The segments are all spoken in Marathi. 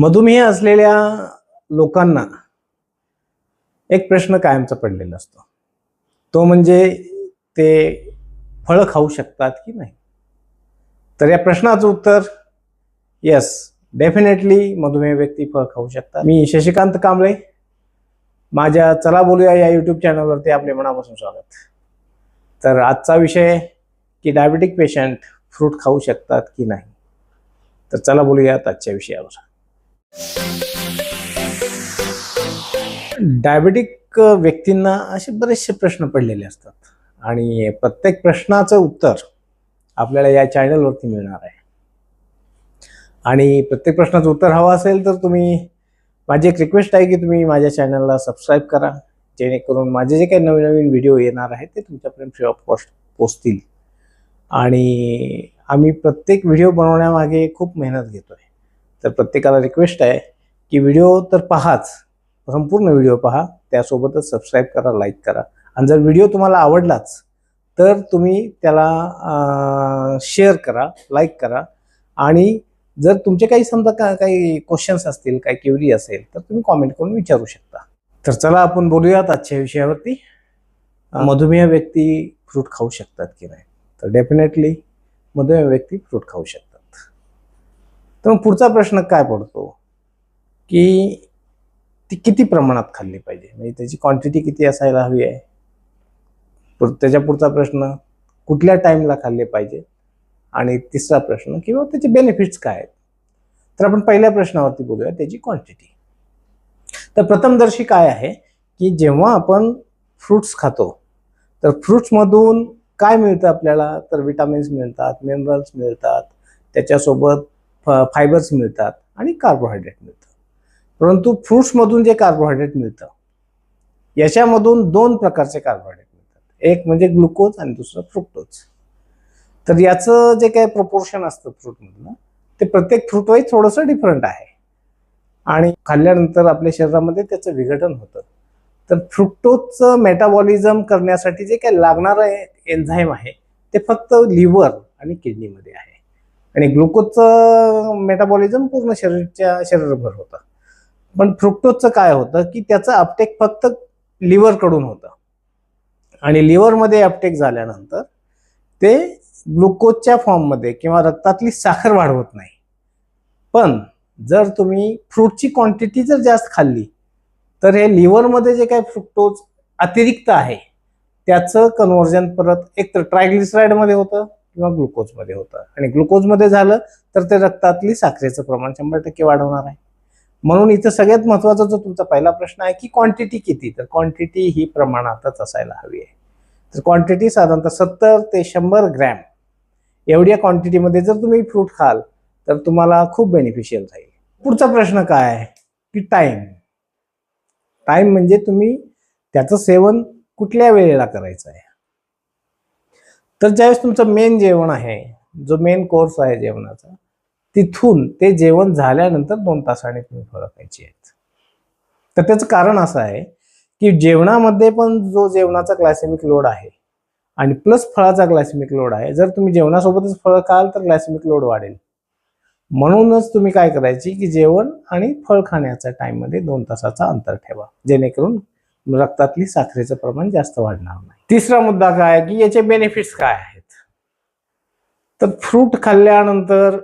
मधुमेह असलेल्या लोकांना एक प्रश्न कायमचा पडलेला असतो. तो म्हणजे ते फळं खाऊ शकतात की नाही? तर या प्रश्नाचं उत्तर येस डेफिनेटली मधुमेह व्यक्ती फळ खाऊ शकतात. मी शशिकांत कांबळे माझ्या चला बोलूया या यूट्यूब चॅनलवरती आपले मनापासून स्वागत. तर आजचा विषय की डायबेटिक पेशंट फ्रूट खाऊ शकतात की नाही? तर चला बोलूयात आजच्या विषयावर. डायबेटिक व्यक्तींना असे बरेचसे प्रश्न पडलेले असतात. आणि प्रत्येक प्रश्नाचं उत्तर आपल्याला या चॅनलवरती मिळणार आहे. आणि प्रत्येक प्रश्नाचं उत्तर हवं असेल तर तुम्ही माझी एक रिक्वेस्ट आहे की तुम्ही माझ्या चॅनलला सबस्क्राईब करा. जेणेकरून माझे जे काही नवीन नवीन व्हिडिओ येणार आहेत ते तुमच्यापर्यंत फ्री ऑफ कॉस्ट पोचतील आणि आम्ही प्रत्येक व्हिडिओ बनवण्यामागे खूप मेहनत घेतो आहे तर प्रत्येकाला रिक्वेस्ट आहे की व्हिडिओ तर पहाच. संपूर्ण व्हिडिओ पहा. त्यासोबतच सबस्क्राईब करा लाईक करा. आणि जर व्हिडिओ तुम्हाला आवडलाच तर तुम्ही त्याला शेअर करा लाईक करा. आणि जर तुमचे काही समजा का काही क्वेश्चन्स असतील काही क्युरी असेल तर तुम्ही कॉमेंट करून विचारू शकता. तर चला आपण बोलूयात आजच्या विषयावरती. मधुमेह व्यक्ती फ्रूट खाऊ शकतात की नाही? तर डेफिनेटली मधुमेह व्यक्ती फ्रूट खाऊ शकतात. तर मग पुढचा प्रश्न काय पडतो? की ती किती प्रमाणात खाल्ली पाहिजे? म्हणजे त्याची क्वांटिटी किती असायला हवी आहे? त्याच्या पुढचा प्रश्न कुठल्या टाईमला खाल्ले पाहिजे? आणि तिसरा प्रश्न किंवा त्याचे बेनिफिट्स काय आहेत? तर आपण पहिल्या प्रश्नावरती बोलूया त्याची क्वांटिटी तर प्रथमदर्शी काय आहे? की जेव्हा आपण फ्रुट्स खातो तर फ्रुट्समधून काय मिळतं आपल्याला? तर विटामिन्स मिळतात मिनरल्स मिळतात. त्याच्यासोबत फायबर्स मिळतात आणि कार्बोहायड्रेट मिळतं. परंतु फ्रुट्समधून जे कार्बोहायड्रेट मिळतं याच्यामधून दोन प्रकारचे कार्बोहायड्रेट मिळतात. एक म्हणजे ग्लुकोज आणि दुसरं फ्रुक्टोज तर याचं जे काही प्रपोर्शन असतं फ्रूटमधलं ते प्रत्येक फ्रूटवाईज थोडंसं डिफरंट आहे. आणि खाल्ल्यानंतर आपल्या शरीरामध्ये त्याचं विघटन होतं. तर फ्रुक्टोजचं मेटाबॉलिझम करण्यासाठी जे काही लागणारं एन्झाईम आहे ते फक्त लिव्हर आणि किडनीमध्ये आहे. आणि ग्लुकोजचं मेटाबॉलिझम पूर्ण शरीरच्या शरीरभर होतं. पण फ्रुक्टोजचं काय होतं की त्याचं अपटेक फक्त लिव्हरकडून होतं. आणि लिव्हरमध्ये अपटेक झाल्यानंतर ते ग्लुकोजच्या फॉर्ममध्ये किंवा रक्तातली साखर वाढवत नाही. पण जर तुम्ही फ्रूटची क्वांटिटी जर जास्त खाल्ली तर हे लिव्हरमध्ये जे काही फ्रुक्टोज अतिरिक्त आहे त्याचं कन्व्हर्जन परत एक तर ट्रायग्लिसराईडमध्ये होतं किंवा ग्लुकोजमध्ये होतं. आणि ग्लुकोजमध्ये झालं तर ते रक्तातली साखरेचं प्रमाण शंभर टक्के वाढवणार आहे. म्हणून इथं सगळ्यात महत्त्वाचा जो तुमचा पहिला प्रश्न आहे की क्वांटिटी किती? तर क्वांटिटी ही प्रमाणातच असायला हवी आहे. तर क्वांटिटी साधारणतः सत्तर ते शंभर ग्रॅम एवढ्या क्वांटिटीमध्ये जर तुम्ही फ्रूट खाल तर तुम्हाला खूप बेनिफिशियल राहील. पुढचा प्रश्न काय आहे? की टाईम टाईम म्हणजे तुम्ही त्याचं सेवन कुठल्या वेळेला करायचं आहे? तर ज्यावेळेस तुमचं मेन जेवण आहे जो मेन कोर्स आहे जेवणाचा तिथून ते जेवण झाल्यानंतर दोन तासाने तुम्ही फळं खायची आहेत. तर त्याचं कारण असं आहे की जेवणामध्ये पण जो जेवणाचा ग्लायसेमिक लोड आहे आणि प्लस फळाचा ग्लायसेमिक लोड आहे जर तुम्ही जेवणासोबतच फळं खाल तर ग्लायसेमिक लोड वाढेल. म्हणूनच तुम्ही काय करायची की जेवण आणि फळ खाण्याच्या टाइममध्ये दोन तासाचा अंतर ठेवा जेणेकरून रक्तातली साखरेचं प्रमाण जास्त वाढणार नाही. तिसरा मुद्दा काय आहे की याचे बेनिफिट्स काय आहेत? तर फ्रूट खाल्ल्यानंतर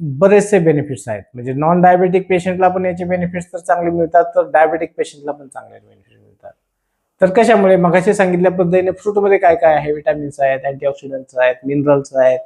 बरेचसे बेनिफिट्स आहेत. म्हणजे नॉन डायबेटिक पेशंटला पण याचे बेनिफिट्स तर चांगले मिळतात तर डायबेटिक पेशंटला पण चांगले बेनिफिट मिळतात. तर कशामुळे? मगाशी सांगितल्या पद्धतीने फ्रूटमध्ये काय काय आहे? विटॅमिन्स आहेत अँटीऑक्सिडंट्स आहेत मिनरल्स आहेत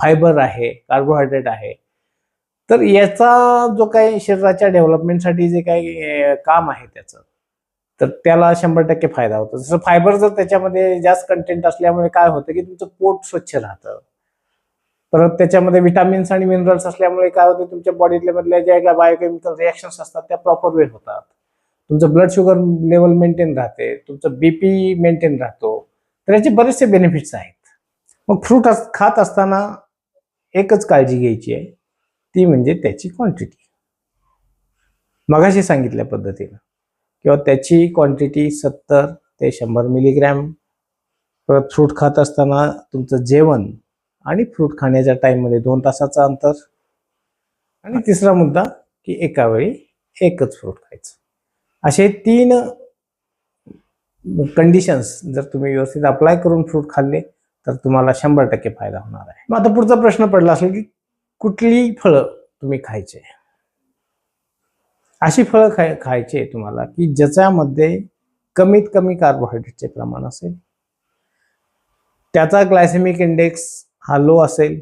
फायबर आहे कार्बोहायड्रेट आहे. तर याचा जो काही शरीराच्या डेव्हलपमेंटसाठी जे काही काम आहे त्याचं. तर त्याला शंभर टक्के फायदा होतो. जसं फायबर जर त्याच्यामध्ये जास्त कंटेंट असल्यामुळे काय होतं की तुमचं पोट स्वच्छ राहतं. परत त्याच्यामध्ये विटामिन्स आणि मिनरल्स असल्यामुळे काय होतं तुमच्या बॉडीतल्या मधल्या ज्या काय बायोकेमिकल रिॲक्शन्स असतात त्या प्रॉपर वे होतात. तुमचं ब्लड शुगर लेवल मेंटेन राहते तुमचं बीपी मेंटेन राहतो. तर याचे बरेचसे बेनिफिट्स आहेत. मग फ्रूट खात असताना एकच काळजी घ्यायची आहे ती म्हणजे त्याची क्वांटिटी मगाशी सांगितल्या पद्धतीनं. किंवा त्याची क्वांटिटी सत्तर ते शंभर मिलीग्रॅम परत फ्रूट खात असताना तुमचं जेवण आणि फ्रूट खाण्याच्या टाईममध्ये दोन तासाचं अंतर. आणि तिसरा मुद्दा की एका वेळी एकच फ्रूट खायचं. असे तीन कंडिशन्स जर तुम्ही व्यवस्थित अप्लाय करून फ्रूट खाल्ले तर तुम्हाला शंभर टक्के फायदा होणार आहे. मग आता पुढचा प्रश्न पडला असेल की कुठली फळं तुम्ही खायचे? अशी फळं खाय खायचे तुम्हाला की ज्याच्यामध्ये कमीत कमी कार्बोहायड्रेटचे प्रमाण असेल. त्याचा ग्लायसेमिक इंडेक्स हा लो असेल.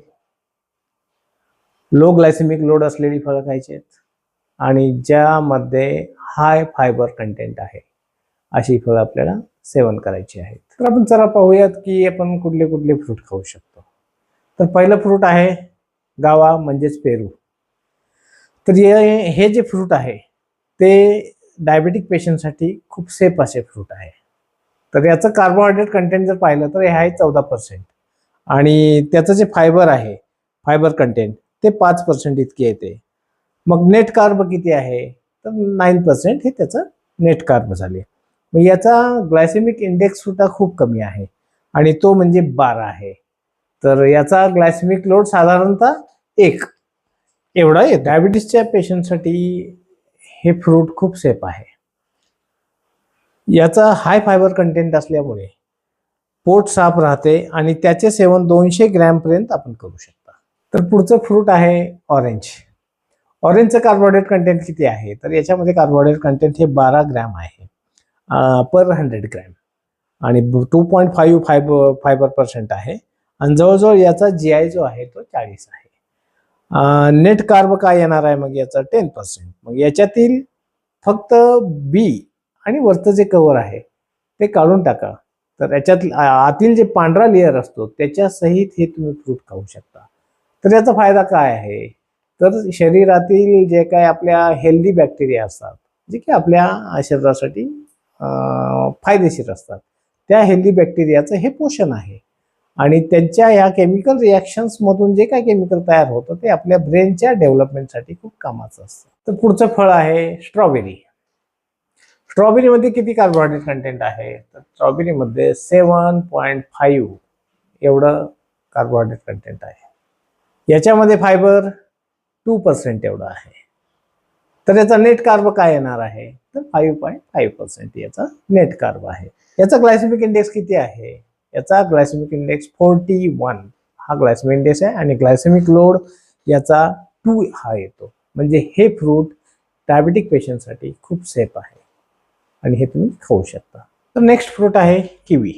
लो ग्लायसेमिक लोड असलेली फळं खायची आहेत. आणि ज्यामध्ये हाय फायबर कंटेंट आहे अशी फळं आपल्याला सेवन करायची आहेत. तर आपण जरा पाहूयात की आपण कुठले कुठले फ्रूट खाऊ शकतो. तर पहिलं फ्रूट आहे गावा म्हणजेच पेरू. तर हे हे जे फ्रूट आहे ते डायबेटिक पेशंटसाठी खूप सेफ असे फ्रूट आहे. तर याचं कार्बोहायड्रेट कंटेंट जर पाहिलं तर हे आहे चौदा पर्सेंट आणि त्याचं जे फायबर आहे फायबर कंटेंट ते पाच पर्सेंट इतकी येते. मग नेट कार्ब किती आहे? तर नाईन पर्सेंट हे त्याचं नेट कार्ब झाले. मग याचा ग्लायसेमिक इंडेक्स सुद्धा खूप कमी आहे. आणि तो म्हणजे बारा आहे. तर याचा ग्लायसेमिक लोड साधारणतः एक. एवढा आहे. डायबिटीसच्या पेशंटसाठी हे फ्रूट खूप सेफ आहे. याचा हाय फायबर कंटेंट असल्यामुळे पोट साफ राहते आणि त्याचे सेवन दोनशे ग्रॅमपर्यंत आपण करू शकता. तर पुढचं फ्रूट आहे ऑरेंज ऑरेंजचं कार्बोहायड्रेट कंटेंट किती आहे? तर याच्यामध्ये कार्बोहायड्रेट कंटेंट हे बारा ग्रॅम आहे. पर हंड्रेड ग्रॅम आणि two point five fibre fibre percent आहे. आणि जवळजवळ याचा जी आय जो आहे तो चाळीस आहे. नेट कार्ब काय येणार आहे? मग याचा टेन पर्सेंट मग याच्यातील फक्त बी आणि वरचं जे कवर आहे ते काढून टाका. तर याच्यात आतील जे पांढरा लेअर असतो त्याच्या सहित हे तुम्ही फ्रूट खाऊ शकता. तर याचा फायदा काय आहे? तर शरीरातील जे काय आपल्या हेल्दी बॅक्टेरिया असतात जे की आपल्या शरीरासाठी फायदेशीर असतात त्या हेल्दी बॅक्टेरियाचं हे पोषण आहे. आणि त्यांच्या या केमिकल रिॲक्शन्समधून जे काय केमिकल तयार होतं ते आपल्या ब्रेनच्या डेव्हलपमेंटसाठी खूप कामाचं असतं. तर पुढचं फळ आहे स्ट्रॉबेरी स्ट्रॉबेरीमध्ये किती कार्बोहायड्रेट कंटेंट आहे? तर स्ट्रॉबेरीमध्ये सेवन पॉईंट फाईव्ह एवढं कार्बोहायड्रेट कंटेंट आहे. याच्यामध्ये फायबर टू पर्सेंट एवढं आहे. तर याचा नेट कार्ब काय येणार आहे? तर फाईव्ह पॉईंट फाईव्ह पर्सेंट याचा नेट कार्ब आहे. याचा ग्लायसेमिक इंडेक्स किती आहे? याचा ग्लायसेमिक इंडेक्स फोर्टी वन हा ग्लायसेमिक इंडेक्स आहे आणि ग्लायसेमिक लोड याचा टू हा येतो. म्हणजे हे फ्रूट डायबेटिक पेशंटसाठी खूप सेफ आहे. आणि हे तुम्ही खाऊ शकता. तर नेक्स्ट फ्रूट आहे किवी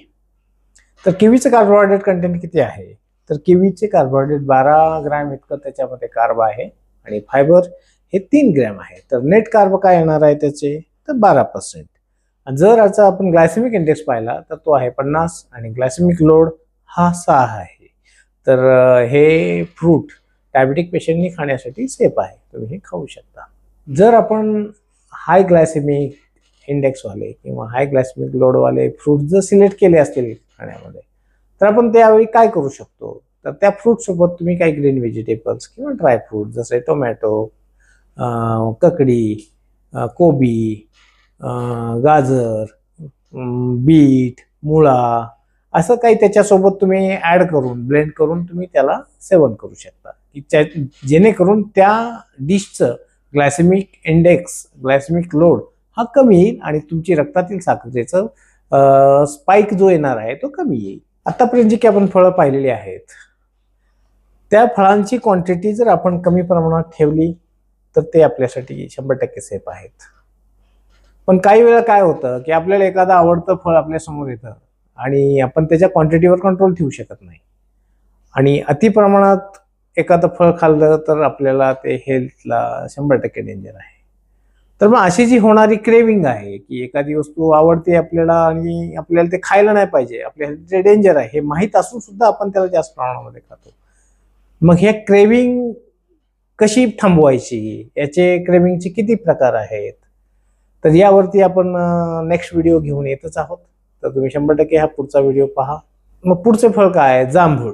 तर किवीचं कार्बोहायड्रेट कंटेंट किती आहे? तर किवीचे कार्बोहायड्रेट बारा ग्रॅम इतकं त्याच्यामध्ये कार्ब आहे आणि फायबर हे तीन ग्रॅम आहे. तर नेट कार्ब काय येणार आहे त्याचे? तर बारा पर्सेंट जर याचा आपण ग्लायसेमिक इंडेक्स पाहिला तर तो आहे पन्नास आणि ग्लायसेमिक लोड हा सहा आहे. तर हे फ्रूट डायबेटिक पेशंटनी खाण्यासाठी सेफ आहे. तुम्ही हे खाऊ शकता. जर आपण हाय ग्लायसेमिक इंडेक्सवाले किंवा हाय ग्लायसेमिक लोडवाले फ्रूट जर सिलेक्ट केले असतील खाण्यामध्ये तर आपण त्यावेळी काय करू शकतो? तर त्या फ्रूटसोबत तुम्ही काही ग्रीन व्हेजिटेबल्स किंवा ड्रायफ्रूट जसे टोमॅटो ककडी कोबी गाजर बीट मुळा असं काही त्याच्यासोबत तुम्ही ॲड करून ब्लेंड करून तुम्ही त्याला सेवन करू शकता. की त्या जेणेकरून त्या डिशचं ग्लायसेमिक इंडेक्स ग्लायसेमिक लोड हा कमी येईल आणि तुमची रक्तातील साखरेचं स्पाईक जो येणार आहे तो कमी येईल. आतापर्यंत जी काही आपण फळं पाहिलेली आहेत त्या फळांची क्वांटिटी जर आपण कमी प्रमाणात ठेवली तर ते आपल्यासाठी शंभर टक्के सेफ आहेत. पण काही वेळा काय होतं की आपल्याला एखादं आवडतं फळ आपल्यासमोर येतं आणि आपण त्याच्या क्वांटिटीवर कंट्रोल ठेवू शकत नाही. आणि अति प्रमाणात एखादं फळ खाल्लं तर आपल्याला ते हेल्थला शंभर टक्के डेंजर आहे. तर मग अशी जी होणारी क्रेविंग आहे की एखादी वस्तू आवडते आपल्याला आणि आपल्याला ते खायला नाही पाहिजे आपल्या जे डेंजर आहे हे माहीत असून सुद्धा आपण त्याला जास्त प्रमाणामध्ये खातो. मग ह्या क्रेविंग कशी थांबवायची? याचे क्रेविंगचे किती प्रकार आहेत? तर यावरती आपण नेक्स्ट व्हिडिओ घेऊन येतच आहोत. तर तुम्ही शंभर टक्के हा पुढचा व्हिडिओ पहा. मग पुढचे फळ काय आहे? जांभूळ.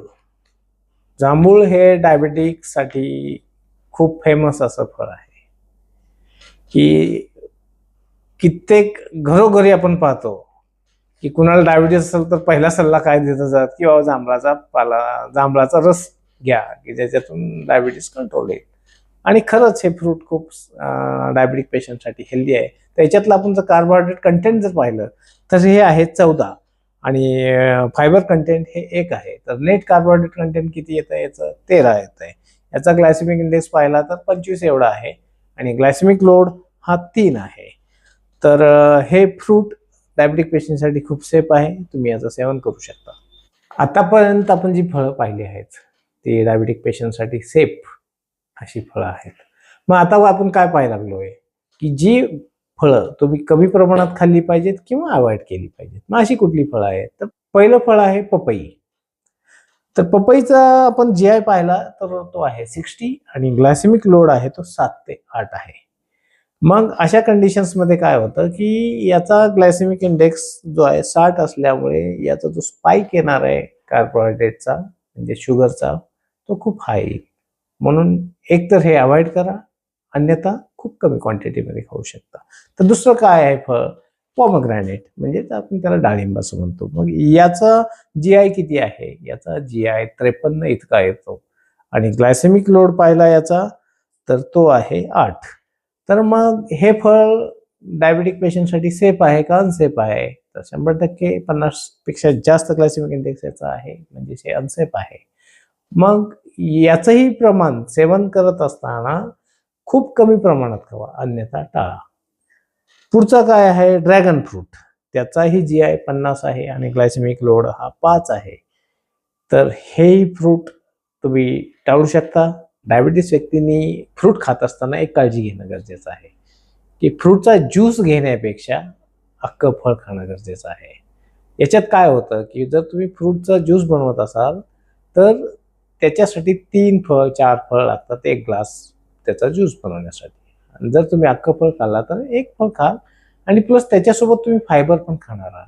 जांभूळ हे डायबेटिकसाठी खूप फेमस असं फळ आहे. की कित्येक घरोघरी आपण पाहतो की कुणाला डायबिटीस असेल तर पहिला सल्ला काय देत जात? की बाबा जांभळाचा पाला जांभळाचा रस घ्या की ज्याच्यातून डायबिटीस कंट्रोल येईल. आणि खरंच हे फ्रूट खूप डायबिटिक पेशंटसाठी हेल्दी आहे. त्याच्यातलं आपण जर कार्बोहायड्रेट कंटेंट जर पाहिलं तर हे आहे चौदा. आणि फायबर कंटेंट हे एक आहे. तर नेट कार्बोहायड्रेट कंटेंट किती येतं? याचं तेरा येतं आहे याचा ग्लायसेमिक इंडेक्स पाहिला तर पंचवीस एवढा आहे. आणि ग्लायसेमिक लोड हा तीन आहे. तर हे फ्रूट डायबिटिक पेशंटसाठी खूप सेफ आहे. तुम्ही याचं सेवन करू शकता. आतापर्यंत आपण जी फळं पाहिली आहेत ती डायबिटिक पेशंटसाठी सेफ अशी फळं आहेत. मग आता आपण काय पाहायला लागलोय? की जी फळं तुम्ही कमी प्रमाणात खाल्ली पाहिजेत किंवा अवॉइड केली पाहिजेत? मग अशी कुठली फळं आहेत? तर पहिलं फळ आहे पपई. तर पपईचा आपण जी आय पाहिला तर तो आहे सिक्स्टी आणि ग्लायसेमिक लोड आहे तो सात ते आठ आहे. मग अशा कंडिशन्समध्ये काय होतं की याचा ग्लायसेमिक इंडेक्स जो आहे साठ असल्यामुळे याचा जो स्पाईक येणार आहे कार्बोहायड्रेटचा म्हणजे शुगरचा तो खूप हाय येईल म्हणून एक तर हे अवॉइड करा अन्यथा खूप कमी क्वांटिटीमध्ये खाऊ शकता. तर दुसरं काय आहे फळ? पॉमग्रॅनेट म्हणजे आपण त्याला डाळिंब असं म्हणतो. मग याचा जी आय किती आहे? याचा जी आय त्रेपन्न इतका येतो. आणि ग्लायसेमिक लोड पाहिला याचा तर तो आहे आठ. तर मग हे फळ डायबिटिक पेशंटसाठी सेफ आहे का अनसेफ आहे? तर शंभर टक्के पन्नासपेक्षा जास्त ग्लायसेमिक इंडेक्स याचा आहे. म्हणजे हे अनसेफ आहे. मग याचंही प्रमाण सेवन करत असताना खूप कमी प्रमाणात खावा अन्यथा टाळा. पुढचा काय आहे? Dragon fruit. त्याचाही जी आय पन्नास आहे आणि ग्लायसेमिक लोड हा पाच आहे. तर हेही फ्रूट तुम्ही टाळू शकता. डायबिटीस व्यक्तींनी फ्रूट खात असताना एक काळजी घेणं गरजेचं आहे. की फ्रूटचा ज्यूस घेण्यापेक्षा अख्खं फळ खाणं गरजेचं आहे. याच्यात काय होतं? की जर तुम्ही फ्रूटचा ज्यूस बनवत असाल तर त्याच्यासाठी तीन फळ चार फळ लागतात एक ग्लास त्याचा ज्यूस बनवण्यासाठी. आणि जर तुम्ही अख्खं फळ खाल्ला तर एक फळ खाल आणि प्लस त्याच्यासोबत तुम्ही फायबर पण खाणार आहात.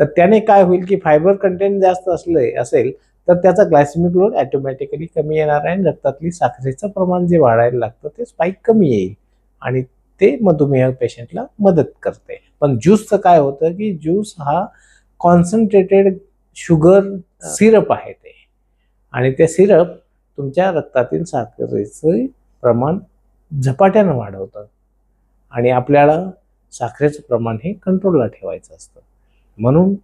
तर त्याने काय होईल की फायबर कंटेंट जास्त असले असेल तर त्याचा ग्लायसेमिक लोड ॲटोमॅटिकली कमी येणार आहे आणि रक्तातली साखरेचं प्रमाण जे वाढायला लागतं ते स्पाईक कमी येईल. आणि ते मधुमेह पेशंटला मदत करते. पण ज्यूसचं काय होतं की ज्यूस हा कॉन्सन्ट्रेटेड शुगर सिरप आहे ते. आणि ते सिरप तुमच्या रक्तातील साखरेचं प्रमाण झपाट्यानं वाढवतं. आणि आपल्याला साखरेचं प्रमाण हे कंट्रोलला ठेवायचं असतं. म्हणून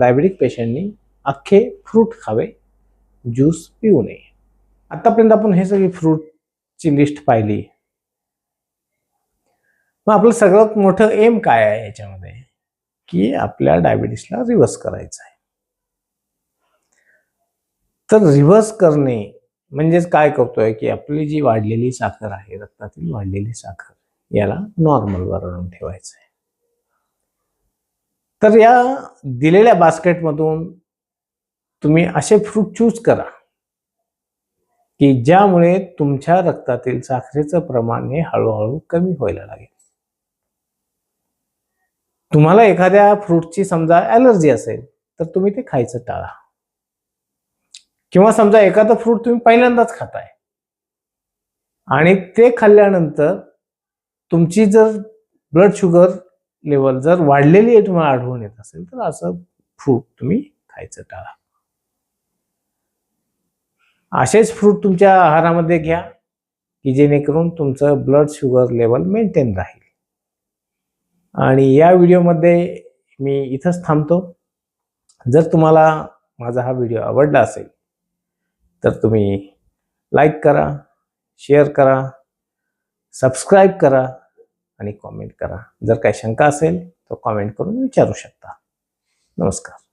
डायबिटिक पेशंटनी अख्खे फ्रूट खावे ज्यूस पिऊ नये. आतापर्यंत आपण हे सगळी फ्रूटची लिस्ट पाहिली. मग आपलं सगळ्यात मोठं एम काय आहे याच्यामध्ये? की आपल्या डायबिटीसला रिव्हर्स करायचं आहे. तर रिव्हर्स करणे म्हणजेच काय करतोय की आपली जी वाढलेली साखर आहे रक्तातील वाढलेली साखर याला नॉर्मलवर आणून ठेवायचं आहे तर या दिलेल्या बास्केटमधून तुम्ही असे फ्रूट चूज करा की ज्यामुळे तुमच्या रक्तातील साखरेचं प्रमाण हे हळूहळू कमी व्हायला लागेल. तुम्हाला एखाद्या फ्रूटची समजा ॲलर्जी असेल तर तुम्ही ते खायचं टाळा. किंवा समजा एखादं फ्रूट तुम्ही पहिल्यांदाच खाताय. आणि ते खाल्ल्यानंतर तुमची जर ब्लड शुगर लेवल जर वाढलेली आहे तुम्हाला आढळून येत असेल तर असं फ्रूट तुम्ही खायचं टाळा. असेच फ्रूट तुमच्या आहारामध्ये घ्या की जेणेकरून तुमचं ब्लड शुगर लेवल मेंटेन राहील. आणि या व्हिडिओमध्ये मी इथंच थांबतो. जर तुम्हाला माझा हा व्हिडिओ आवडला असेल तर तुम्ही लाईक करा शेअर करा सबस्क्राईब करा आणि कॉमेंट करा. जर काही शंका असेल तर कॉमेंट करून विचारू शकता. नमस्कार.